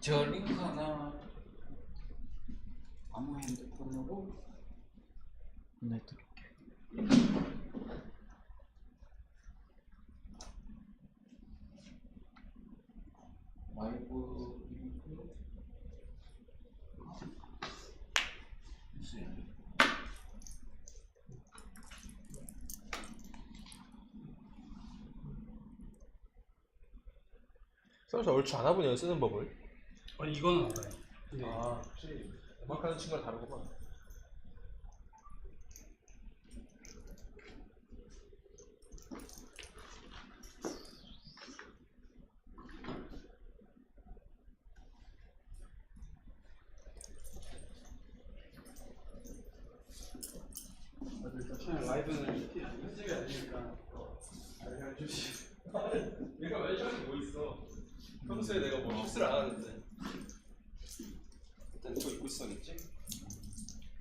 저 링크 하나 아무 핸드폰으로 보내드릴게요. 라이브 링크 있어요. 사실 얼추 안 하보네요 쓰는 법을 아 이거는 알아요. 근데 아 확실히 음악하는 친구랑 다르구만 그냥 라이브는 편집이 아니니까 알려주시. 내가 말하는 뭐 있어 평소에 내가 뭐 실수를 안 하는데 일단 이거 입고 있어야겠지?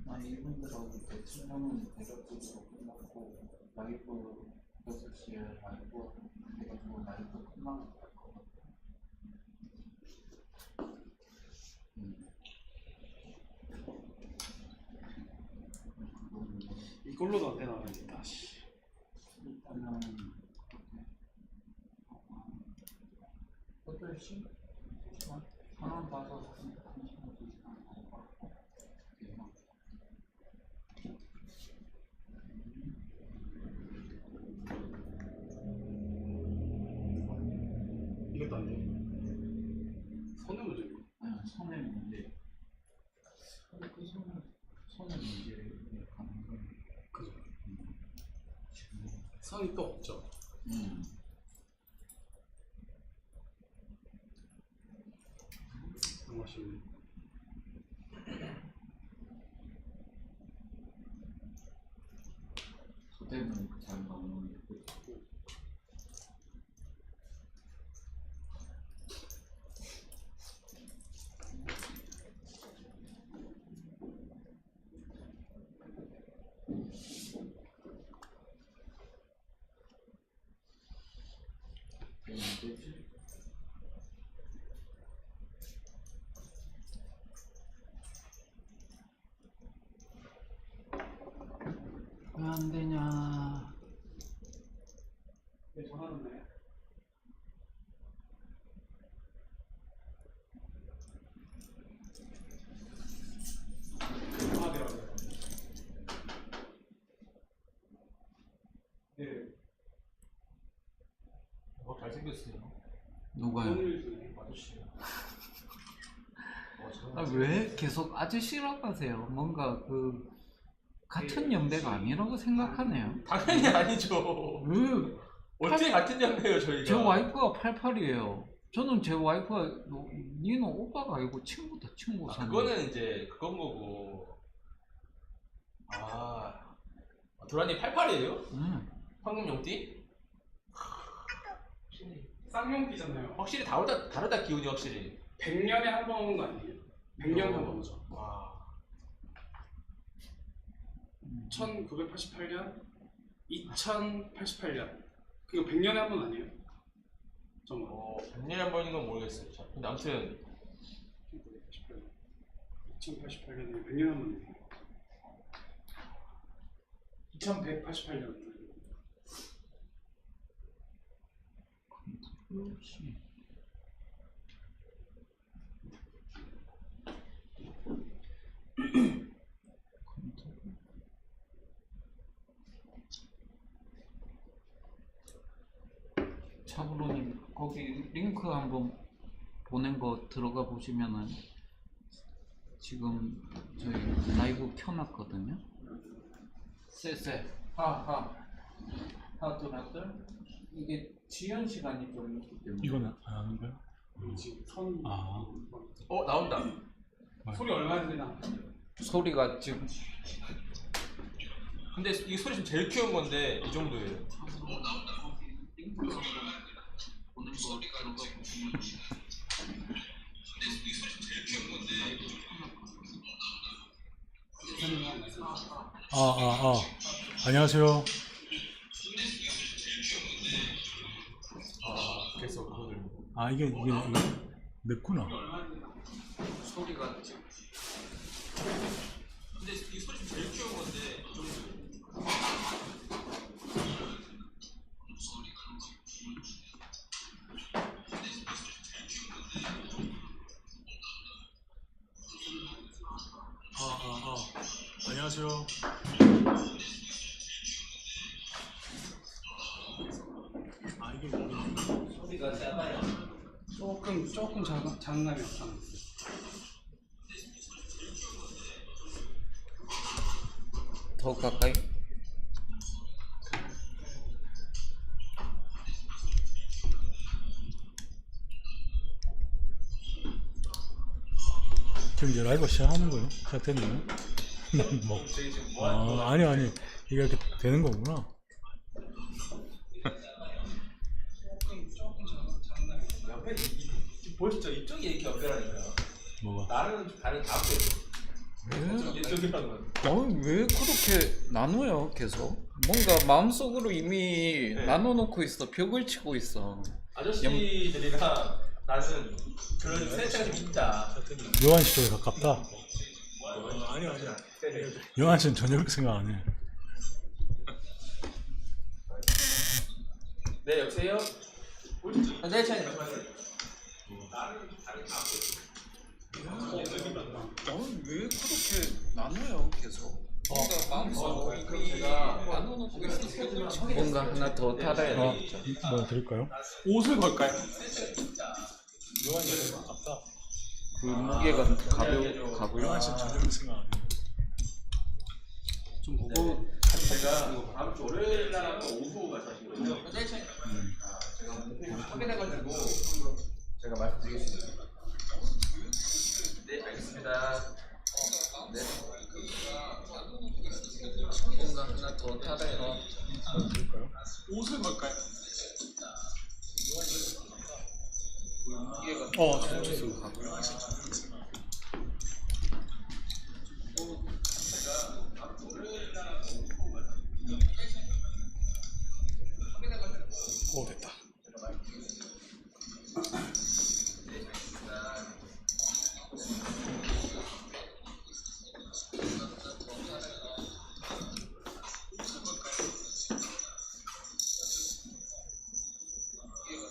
아, 이분들하고 대충 하면 대략적으로 라이브 6시에 라이브 해가지고 라이브 끝나고 갈것 같아 음. 그거는 이걸로도 안 되나. 일단은 그렇게 8시? 상황 봐서 한 1시간, 2시간 할것 같고 대박. 이것도 안 돼. 손의 문제. 아니, 손의 문제. 근데 그 손은 손의 문제에 가는 건 그죠. 지금 선이 또 없죠. 음. 너무 아쉽네. 소대는 잘 나오는데 그 왜 되지? 왜 안 되냐? 왜 전화 왔나요? 전화되어요. 네. 뭐 잘생겼어요 누가요? 아저씨 아, 왜 계속 아저씨라고 하세요? 뭔가 그 같은 연배가 아니라고 생각하네요. 당연히 아니죠 왜? 어떻게 같은 연배예요 저희가 제 와이프가 88이에요. 저는 제 와이프가 너, 니는 오빠가 아니고 친구다 친구. 아, 그거는 이제 그건 거고 아 도라님 88이에요? 응. 황금 용띠? 쌍용띠잖아요. 확실히 다르다, 다르다 기운이 확실히 100년에 한 번 오는 거 아니에요? 100년에 한 번 오죠. 와 1988년, 2088년. 그거 100년에 한 번 아니에요? 정말. 어, 100년에 한 번인 건 모르겠어요 자, 근데 아무튼 2088년에 100년 한 번이에요. 2188년. 그렇지. 차브로님 거기 링크 한번 보낸 거 들어가 보시면은 지금 저희 라이브 켜놨거든요. 쎄쎄 하하 하더라들 이게 지연 시간이 좀 있기 때문에 이거는 안 하는 거야? 지금 선. 아. 어 나온다 소리 얼마나 되나? 소리가 지금 근데 이 소리 지금 제일 키운 건데 이 정도예요 아, 아, 아. 안녕하세요. 아 이게, 이게, 이게 늦구나. 더 가까이. 지금 이제 라이브 시작하는 거예요? 시작됐나요? 뭐. 뭐 아? 아니, 아니. 이게 이렇게 되는 거구나. 옆에 보시죠 이쪽이 이렇게 연결하니까 뭐가? 나는 좀 다른 앞에 왜? 이쪽이라는 건 어, 왜 그렇게 나눠요, 계속? 뭔가 마음속으로 이미 네. 나눠놓고 있어. 벽을 치고 있어. 아저씨들이랑 나는 그런 세차가 좀 있다 요한 씨 쪽에 가깝다. 아니 아니 요한 씨는 전혀 그렇게 생각 안 해. 네 여보세요? 네 차이 나는 좀 다른 앞 에 어, 왜 그렇게 나눠요, 계속? 마음속으로 어, 이미 그럼 제가 나눠놓고 있어. 뭔가 하나 더 달아야 어, 되겠죠. 뭐 드릴까요? 옷을 걸까요? 요한 씨 가깝다. 그 무게가 가벼, 가고요. 요한 씨는 전혀 그렇게 생각 안 해. 좀 보고 제가 다음 주 월요일 날 하면 오후 가서 하신 거예요? 제가 오늘 확인해가지고 제가 말씀드리겠습니다 네 알겠습니다 네 뭔가 하나 더 드릴까요? 옷을 걸까요? 그 무게가 어, 좋습니다. 가고요. 오 됐다.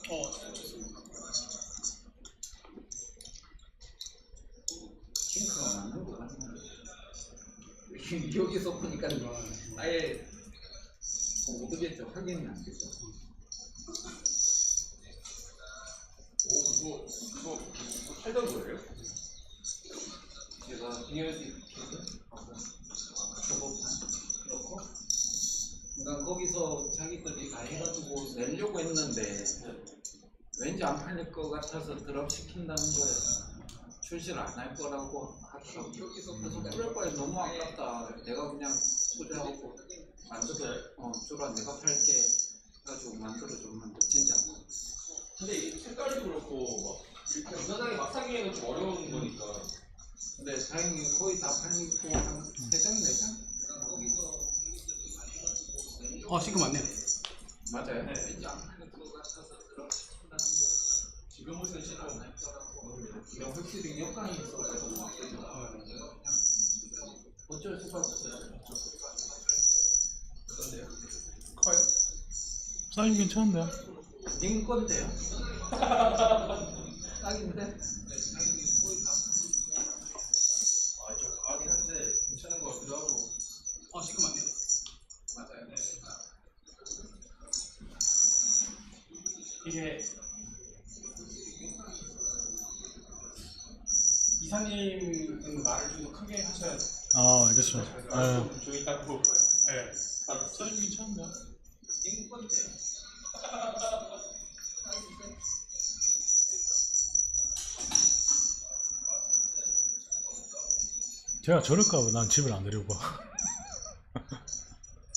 어, 좋습니다. 싱크가 맞는 거 같네. 여기서 보니까 아예 모르겠죠. 확인이 안 되죠. 오 이거 이거 팔던 거예요? 제가 비어지 하고 저거판 그렇고 그러니까 거기서 자기들이 다 해가지고 내려고 했는데 왠지 안 팔릴 것 같아서 드랍 시킨다는 거예요. 출시를 안 할 거라고 하더라고. 여기서 계속 그럴 바에 너무 아깝다. 내가 그냥 투자하고 만들어 어 주라 내가 팔게 해가지고 만들어줬는데 진짜 근데 이 색깔도 그렇고 막 무난하게 막 사기에는 좀 어려운 거니까 근데 다행히 거의 다 팔리고 한세장네 장? 어, 시큼 맞네요. 맞아요. 네. 지금 무슨 거라고. 이런 확실히 있어가지고 막 그냥 어쩔 수가 없어요. 그런데요? 커요? 사이즈 괜찮은데요? 님 건데요? 딱인데? 아좀 과하긴 한데 괜찮은 거 같기도 하고 어, 시큼 맞네요. 맞아요. 이게 이사님은 말을 좀 더 크게 하셔야 돼요. 아, 알겠습니다. 네. 좀 조용히 하고 네. 사이즈 괜찮은데요? 님 건데요? 제가 저럴까 봐 난 집을 안 가.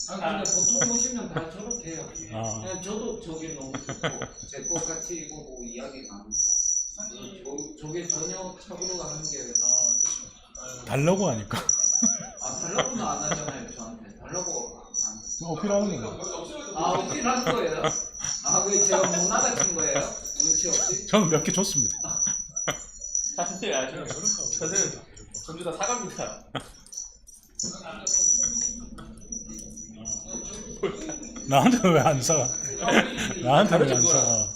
아 근데 보통 보시면 다 저렇게 해요. 아. 그냥 저도 저게 너무 좋고 제 것 같이 입어보고 이야기 나누고 저, 저게 전혀 착오로 하는 게 달라고 하니까. 아, 달라고는 안 하잖아요 저한테 달라고 안 어필하는 거예요. 아, 어필한 거예요? 아, 그 제가 못 알아친 거예요? 눈치 없이? 저는 몇 개 줬습니다. 아니 아니 그러니까 저는 전부 다 사과입니다. 나한테 왜 안 사? 나한테 왜 안 사?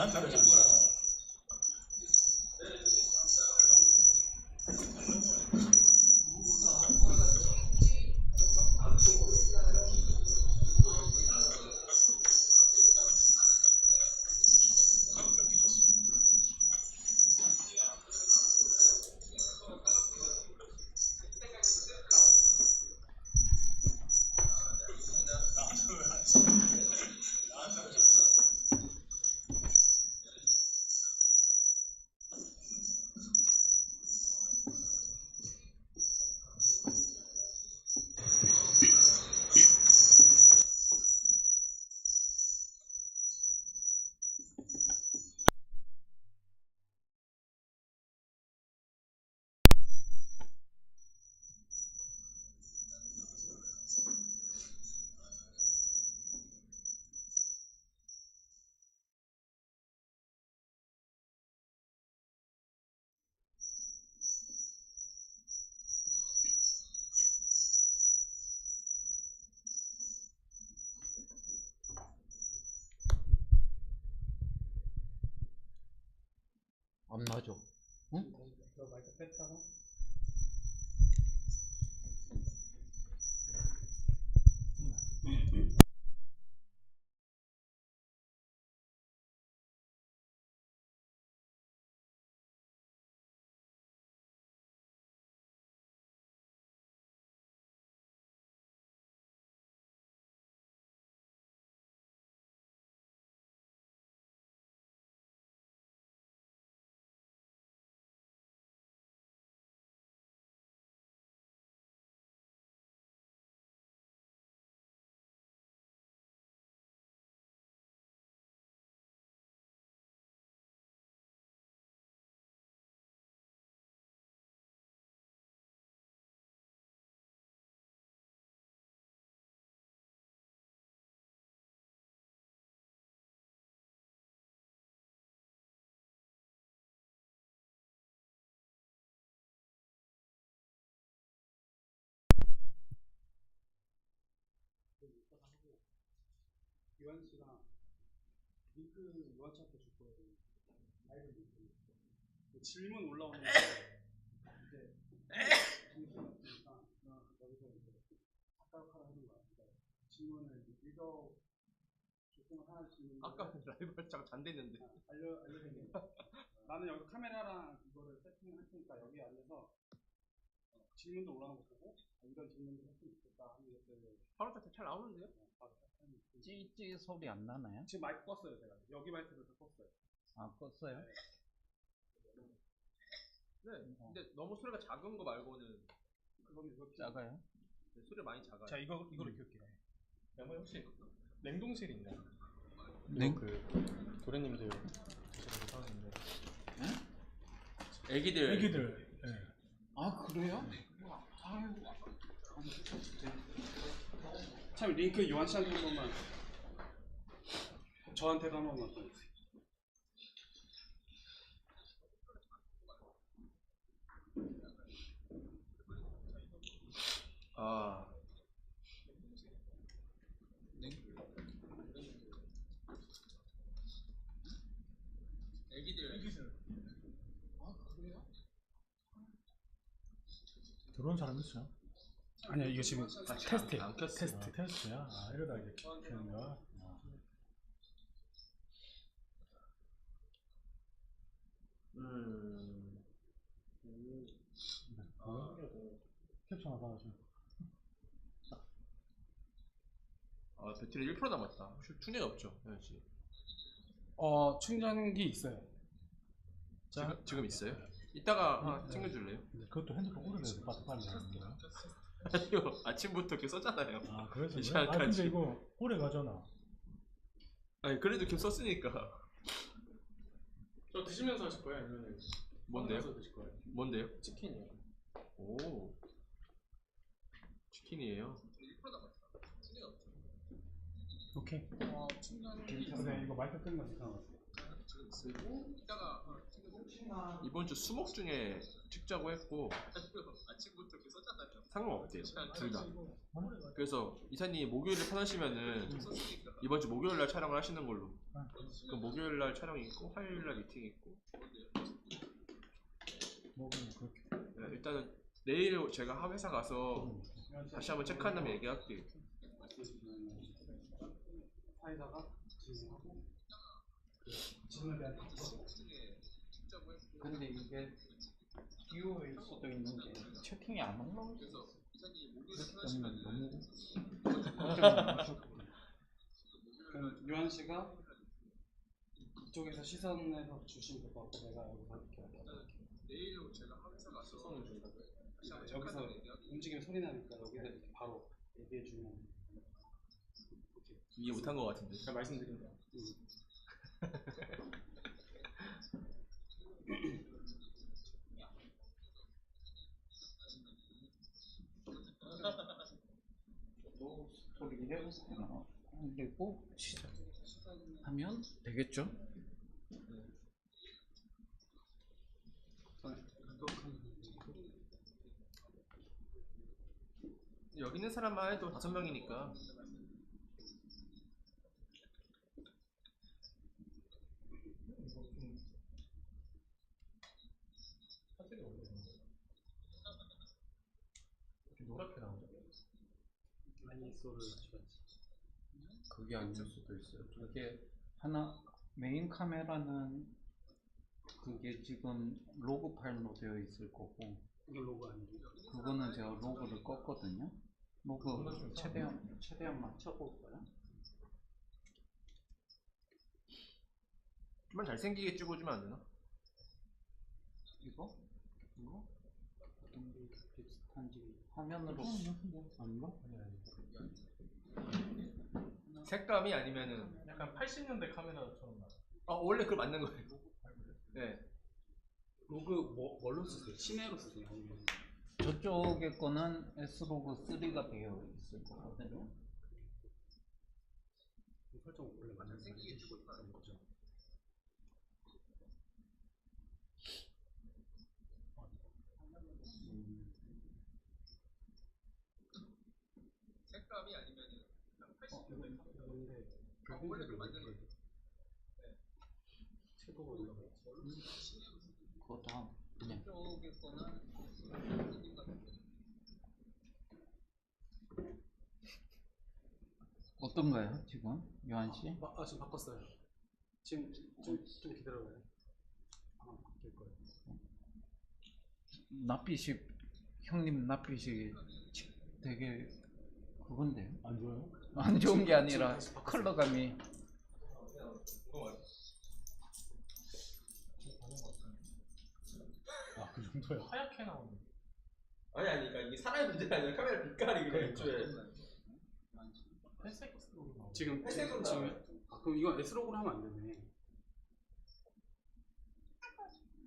나한테 왜 안 나죠. 응? 뺐다가 이완 씨랑 링크 유아차한테 줄 거거든요. 라이브 링크. 그 질문 올라오는 거 이제 정신이 없으니까 어, 여기서 이제 아까우카를 하는 거야. 그러니까 질문을 이제 읽어 조금 하나씩 아까 라이브 할장 잔댔는데. 알려 알려드리면 나는 여기 카메라랑 이거를 세팅할 테니까 여기 앉아서 어, 질문도 올라오는 거 보고 아, 이런 질문도 했으면 좋겠다 하는 것들을 바로 잘 나오는데요? 어. 찌찌 소리 안 나나요? 지금 마이크 껐어요 제가 여기 마이크를 다 껐어요. 아 껐어요? 네. 근데 너무 소리가 작은 거 말고는 그건 이거 작아요? 네, 소리 많이 작아요. 자 이거 이거를 키울게요. 양말 혹시 냉동실 있나요? 냉- 그 도련님들 드시라고 사왔는데 애기들. 애기들. 예. 아 그래요? 아유 참 링크 요한 씨한테 한 번만 저한테도 한 번만 보내주세요. 아. 애기들. 아 그래요? 들어온 사람 있어요? 아니야 이거 지금 테스트. 안 켰어요. 테스트. 테스트야. 아, 이러다 이제 키우는 거야. 아. 음. 아, 캡처 하나 받아줘. 아 배터리 1% 남았다. 혹시 충전이 없죠, 현씨 어 충전기 있어요. 지금 지금 있어요? 이따가 하나 챙겨줄래요? 근데 그것도 핸드폰 오래돼서 빠져 빨리 하는 거야. 아니요 아침부터 이렇게 썼잖아요. 아 그래서 그래? 아 근데. 이거 오래 가잖아 아니 그래도 이렇게 썼으니까. 저 드시면서 하실 거예요? 아니면 뭔데요? 먹으면서 드실 거예요? 뭔데요? 치킨이요. 오 치킨이에요. 오케이 근데 이거 마이크 끄는 거 생각났어 이 번 주 수목 중에 찍자고 했고 상관없대요. 둘 다. 그래서 이사님이 목요일에 편하시면은 이번 주 목요일 날 촬영을 하시는 걸로. 그럼 목요일 날 촬영이 있고 화요일 날 미팅 있고. 그렇게. 네, 일단은 내일 제가 회사 가서 다시 한번 체크한 다음에 얘기할게요. 사이다가 진행하고. 그 질문에 대한 근데 이게 기호일 수도 있는 게 채팅이 안 있어. 그러면 너무 그럼 유한 씨가 이쪽에서 시선에서 주신 것 같고 내가 여기서 이렇게 여기서 움직이면 소리 나니까 여기서 이렇게 바로 얘기해 주면 이해 못한 것 같은데. 제가 말씀드린 거. 그리고 시작하면 되겠죠? 여기 있는 사람만 해도 다섯 명이니까. 노랗게 나오죠? 맞춰야지 그게 아닐 수도 있어요. 그게 하나 메인 카메라는 그게 지금 로그 파일로 되어 있을 거고 로고 아니고 그거는 제가 로그를 껐거든요. 로그 최대한 최대한 맞춰볼까요? 좀만 잘생기게 찍어주면 안 되나? 이거? 이거? 어떤 게 비슷한지 화면으로 아닌가? 색감이 아니면은 약간 80년대 카메라처럼 나. 아 원래 그걸 맞는 거예요. 네. 로그 뭐, 뭘로 쓰세요? 시내로 쓰세요? 아니면 저쪽에 거는 S로그 3가 되어 있을 거거든요. 설정 원래 맞는 생기게 주고 있다는 거죠? 음, 어, 이거 이건데 붉은색을 맞는 채도가 올라가 있지 그거 다 그냥 어떤가요 지금 요한 씨? 아, 아 지금 바꿨어요 지금 좀, 좀 기다려봐요 아마 바뀔 거예요 낯빛이 형님 치- 되게 그건데요? 안 좋아요? 안 좋은 게 아니라 컬러감이 아 그 정도야 하얗게 나오는. 아니 아니 그러니까 이게 사람의 문제가 아니라 카메라 빛깔이 그래 애초에. 회색으로 나오는. 지금 회색으로 지금 나와요. 아 그럼 이건 S로그로 하면 안 되네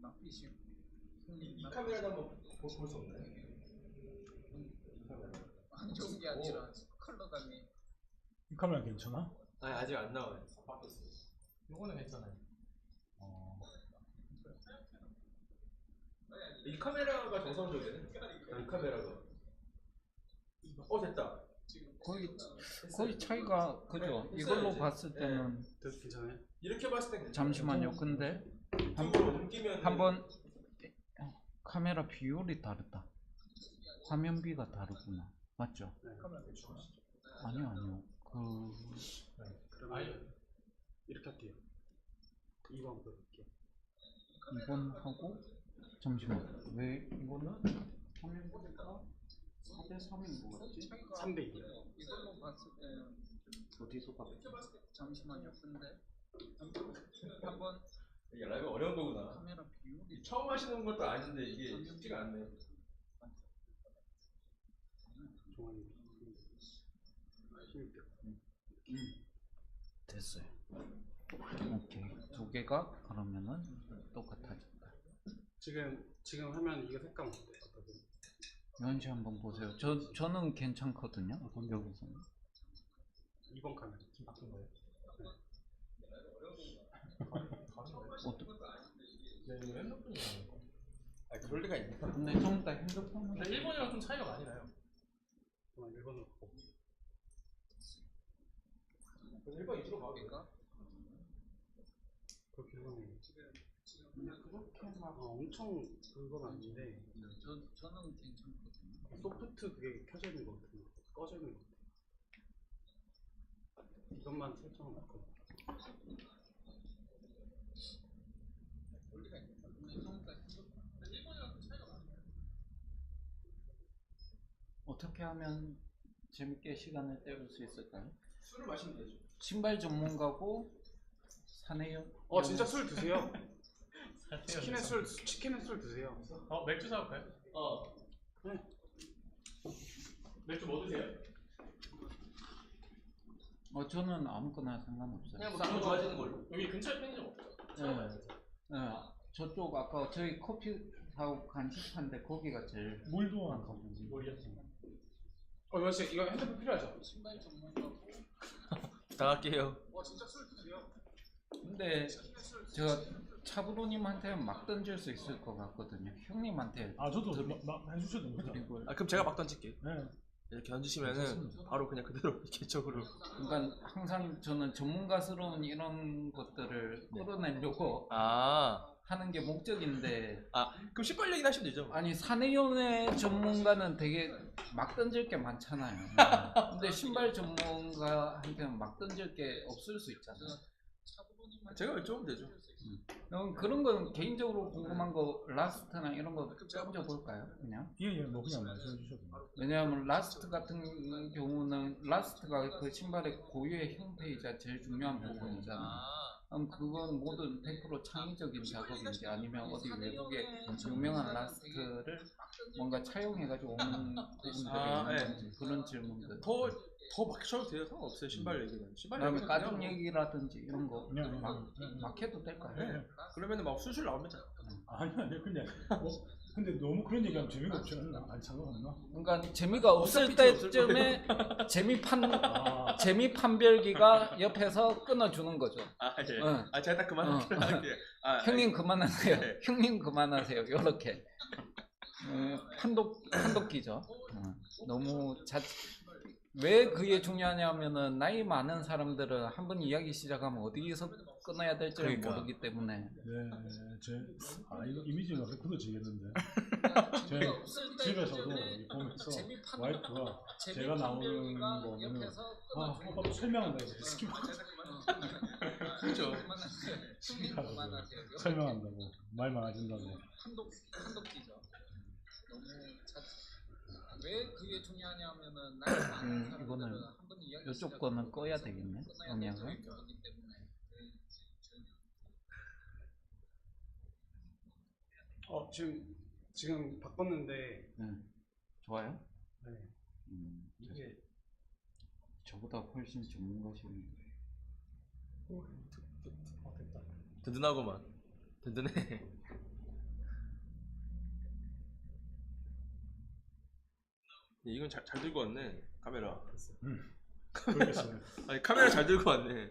낯빛이 이 카메라도 한번 볼수 없나요? 안 좋은 게 아니라 컬러감이 이 카메라 괜찮아? 아니 아직 안 나와요. 바뀌었어요. 요거는 괜찮아요. 어 이 카메라가 정상적이네. 이 카메라가. 어 됐다. 거의 거의 차이가 그죠? 이걸로 봤을 때는 됐- 괜찮아요? 이렇게 봤을 때 괜찮아요. 잠시만요. 근데 옮기면 한번 카메라 비율이 다르다. 화면비가 다르구나. 맞죠? 네 아니요, 아니요. 그 그러면 아예. 이렇게 할게요 2번 볼게요 이건 하고 잠시만. 왜 이거는 화면비가 4대 3인 것 같지? 3대 2 이걸로 봤을 때는 어디서 봤지? 잠시만요. 근데 한번 이게 라이브 어려운 거구나. 카메라 비율이 처음 하시는 것도 아닌데 이게 쉽지가 않네. 돼. 됐어요. 오케이 두 개가 그러면은 똑같아졌다. 지금 지금 하면 이거 색감 어때? 어떠세요? 연시 한번 보세요. 저 저는 괜찮거든요. 여기서. 2번 카메라. 지금 바뀐 거예요? 어떻게? 네, 이거 핸드폰이 다른 거. 아 그럴 리가 있나? 근데 좀 이따 핸드폰으로. 근데 일본이랑 좀 차이가 많이 나요. 그만 1번으로 그럼 1번 위주로 가볼까? 그렇게 하면 그렇게 막 어, 엄청 그건 아닌데 저 저는 괜찮거든요. 소프트 그게 켜져 있는 것 같은 거 꺼져 있는 것 같아. 이것만 설정을 바꿔. 어떻게 하면 재밌게 시간을 때울 수 있을까요? 술을 마시면 되죠. 신발 전문가고 사내용. 어 진짜 술 드세요. 치킨에. 술 치킨에 술 드세요. 어 맥주 사올까요? 어. 맥주 뭐 드세요? 어 저는 아무거나 상관없어요. 그냥 뭐 기분 좋아지는 걸로. 여기 근처에 편의점 없어요? 네. 네. 저쪽 아까 저희 커피 사고 간식판데 거기가 제일 물도 안 가보지. 어 이거 씨 이거 핸드폰 필요하죠? 신발 전문가고. 부탁할게요. 어 진짜 술 드세요. 근데 제가 차부로님한테 막 던질 수 있을 것 같거든요. 형님한테 아 저도 막, 막 해주셔도 됩니다. 그리고 아 그럼 제가 막 던질게요. 네. 이렇게 던지시면은 바로 그냥 그대로 개척으로. 그러니까 항상 저는 전문가스러운 이런 것들을 끌어내려고 아. 하는 게 목적인데 그럼 신발 얘기나 하시면 되죠. 아니 사내연애 전문가는 되게 막 던질 게 많잖아요. 근데 신발 전문가한테는 막 던질 게 없을 수 있잖아요. 제가 여쭤보면 되죠. 그럼 그런 건 개인적으로 궁금한 거 라스트나 이런 거 던져볼까요? 그냥 예예 뭐 그냥 말씀해 주셔도 됩니다. 왜냐하면 라스트 같은 경우는 라스트가 그 신발의 고유의 형태이자 제일 중요한 부분이잖아. 아. 그럼 그건 모든 100% 창의적인 작업인지 아니면 어디 외국의 유명한 라스트를 뭔가 차용해가지고 오는 부분들이 아, 있는지 그런 질문들. 더 더 막혀도 돼요. 상관없어요. 신발 얘기는. 신발 그다음에 얘기는 가족 그냥 뭐- 얘기라든지 이런 거 그냥 막, 막 해도 될까요? 네. 그러면은 막 술술 나옵니다. 아니 아니 근데 뭐 근데 너무 그런 얘기하면 재미가 없지 않나? 아니 상관없나? 그러니까 재미가 없을 때쯤에 재미 판 아 재미 판별기가 옆에서 끊어주는 거죠. 아 예. 응. 아 제가 딱 그만할게요. 어. 할게요. 아, 형님 그만하세요. 네. 형님 그만하세요. 요렇게 음, 판독 판독기죠. 음, 너무 자. 왜 그게 중요하냐면은 나이 많은 사람들은 한 번 이야기 시작하면 어디서 끊어야 될지 를 그러니까. 모르기 때문에 네 제 아 이거 이미지가 굳어지겠는데 제 집에서도 이 보면서 와이프가 제가 나오는 거는 아 오빠 설명한다 해서 스킵하고 그렇죠. 스킵하고 설명한다고 말 많아진다고 판독 판독기죠. 너무 자. 왜 그게 중요하냐면은 나이 많은 사람들은 한번 이야기 이쪽 거는 꺼야 되겠네. 음향을. 어 지금 지금 바꿨는데 네. 좋아요. 네. 음, 이게 저보다 훨씬 전문가시네. 어 됐다. 든든하고만. 든든해. 예, 이건 잘, 잘 들고 왔네 카메라 모르겠어요 아니 카메라 잘 들고 왔네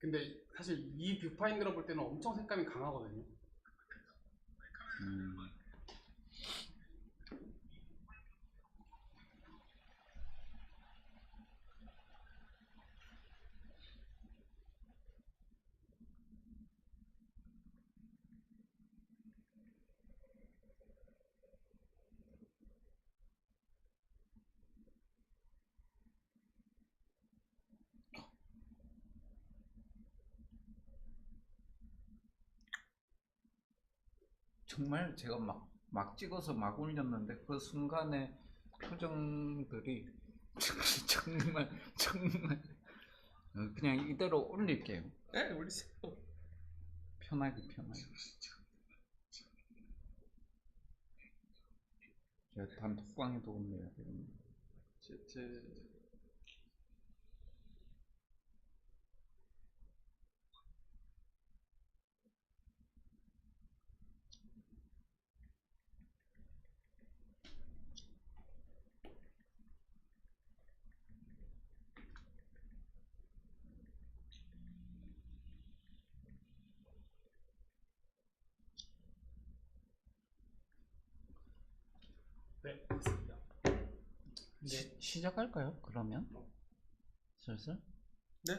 근데 사실 이 뷰파인더로 볼 때는 엄청 색감이 강하거든요. 음. 정말 제가 막, 막 찍어서 막 올렸는데 그 순간에 표정들이 정말 정말 어, 그냥 이대로 올릴게요. 네 올리세요. 편하게 편하게. 제가 단톡방에도 올려야 되는데 Z 네, 시, 시작할까요? 그러면? 슬슬? 네